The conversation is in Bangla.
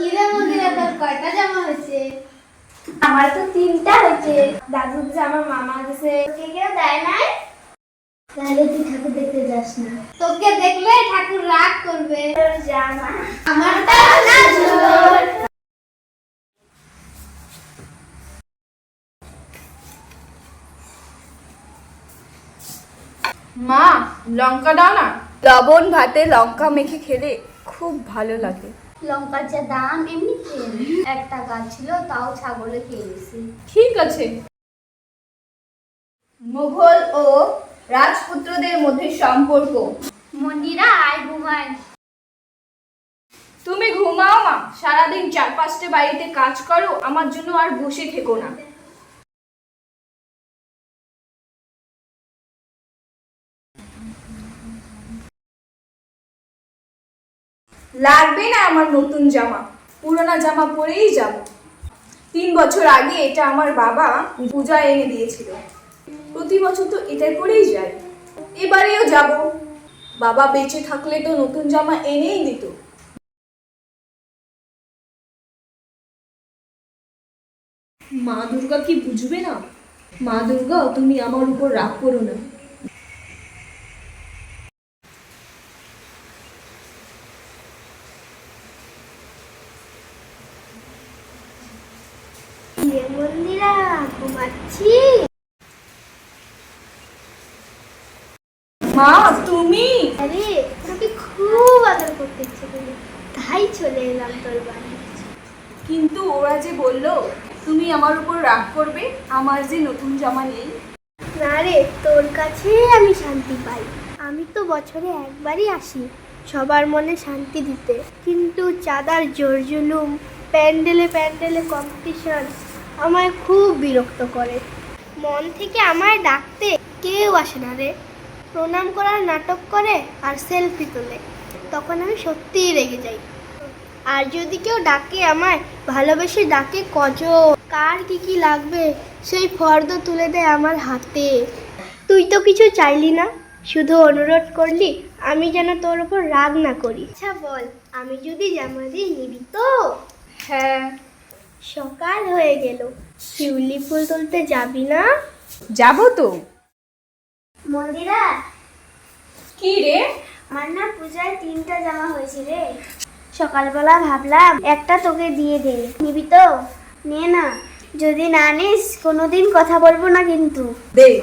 কিরে মন্দিরে তোর কয়টা জামা হয়েছে? আমার তো তিনটা হয়েছে। দাদু দিছে আমার মামা দিছে তোকে কেউ দেয় নাই? তাহলে তুই ঠাকুর দেখতে যাস না। তোকে দেখলে ঠাকুর রাগ করবে। জামা? আমারটা না। মা লঙ্কা দাও না। লবণ ভাতে লঙ্কা মেখে খেলে খুব ভালো লাগে। লঙ্কার যা দাম এমনিতে একটা গাছ ছিল তাও ছাগলে খেয়ে গেছে ঠিক আছে। মুঘল ও রাজপুত্রদের মধ্যে সম্পর্ক। মন্দিরা আয় ঘুমায়। তুমি ঘুমাও মা। সারাদিন চার পাঁচটা বাড়িতে কাজ করো আমার জন্য আর বসে থেকো না। লাগবে না আমার নতুন জামা। পুরোনো জামা পরেই যাব। তিন বছর আগে এটা আমার বাবা পূজা এনে দিয়েছিল। প্রতি বছর তো এটাই পরেই যাই এবারেও যাব। বাবা বেঁচে থাকলে তো নতুন জামা এনেই দিত। মা দুর্গা কি বুঝবে না? মা দুর্গা, তুমি আমার উপর রাগ করো না। কিরে মন্দিরা ঘুমাচ্ছি। মা তুমি? আরে তোকে খুব আদর করতে ইচ্ছে করে তাই চলে এলাম তোর বাড়ি কিন্তু ওরা যে বলল তুমি আমার উপর রাগ করবে আমার যে নতুন জামা নেই। না রে তোর কাছে আমি শান্তি পাই। আমি তো বছরে একবারই আসি সবার মনে শান্তি দিতে। কিন্তু চাঁদার জোর জুলুম প্যান্ডেলে প্যান্ডেলে কম্পিটিশন আমায় খুব বিরক্ত করে। মন থেকে আমায় ডাকতে কেউ আসে না রে। প্রণাম করার নাটক করে আর সেলফি তোলে। তখন আমি সত্যিই রেগে যাই। আর যদি কেউ ডাকে আমায়, ভালোবেসে ডাকে কজ কার কি কি লাগবে, সেই ফর্দ তুলে দেয় আমার হাতে। তুই তো কিছু চাইলি না। শুধু অনুরোধ করলি আমি যেন তোর উপর রাগ না করি। আচ্ছা বল, আমি যদি জামা দিই নিবি তো? হ্যাঁ। সকাল হয়ে গেল। শিউলি ফুল তুলতে যাবি না? যাব তো। মন্দিরা? কি রে? আমার না পূজায় তিনটা জামা হয়েছে রে। সকালবেলা ভাবলাম একটা তোকে দিয়ে দে। নিবি তো? নে না। যদি না নিস কোনোদিন কথা বলব না কিন্তু। দে।